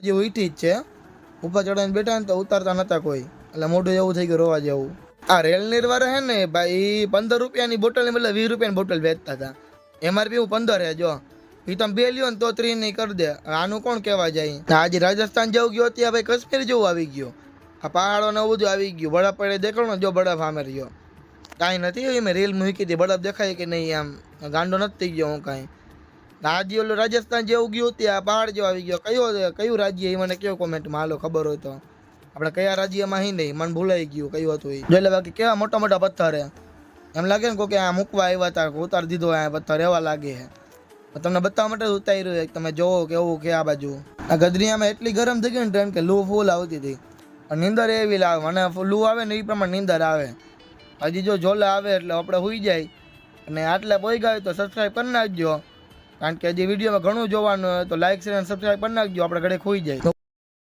હજી ઉઠી જ છે. ઉપર ચડાવીને બેઠા ને તો ઉતારતા નતા કોઈ. એટલે મોઢું એવું થઈ ગયું, રોવા જેવું. આ રેલ નિર્વાળા હે ને, ભાઈ પંદર રૂપિયાની બોટલ બદલે વીસ રૂપિયાની બોટલ વેચતા હતા. એમઆરપી હું પંદર હે, જો. એ તમે બે લ્યો ને તો ત્રીસ નહીં કરી દે. આનું કોણ કહેવા જાય? આજે રાજસ્થાન જવું ગયો ત્યાં ભાઈ કાશ્મીર જેવું આવી ગયું. આ પહાડો ને બધું આવી ગયું. બળા પડે દેખાડો જો બળા ફામે રહ્યો. કાંઈ નથી મેં રીલ મૂકી હતી. બળફ દેખાય કે નહીં આમ. ગાંડો નથી થઈ ગયો હું કાંઈ. આજે ઓલું રાજસ્થાન જેવું ગયું ત્યાં પહાડ જેવું આવી ગયો. કયો, કયું રાજ્ય એ મને કયો કોમેન્ટમાં હાલો ખબર હોય તો. આપણે કયા રાજ્યમાં હી નહીં, મને ભૂલાઈ ગયું, કયું હતું એ. જોઈ લે બાકી કેવા મોટા મોટા પથ્થર હે. એમ લાગે ને કોઈ આ મૂકવા આવ્યા હતા, ઉતારી દીધો આ પથ્થર, એવા લાગે હે. તમને બતાવવા માટે ઉતાર્યું છે તમે જોવો કેવું કે આ બાજુ. આ ગદરિયામાં એટલી ગરમ થઈ ગઈ ને ટ્રેન કે લૂ ફૂલ આવતી હતી. અને નીંદર એવી લાવે, મને લૂ આવે ને એ પ્રમાણે નીંદર આવે. હજી જો ઝોલા આવે એટલે આપણે હોઈ જાય. અને આટલે પોઈ ગયા તો સબસ્ક્રાઈબ કરી નાખજો. કારણ કે હજી વિડીયોમાં ઘણું જોવાનું હોય તો લાઇક શેર અને સબસ્ક્રાઈબ કરી નાખજો. આપણે ઘરે ખોઈ જાય.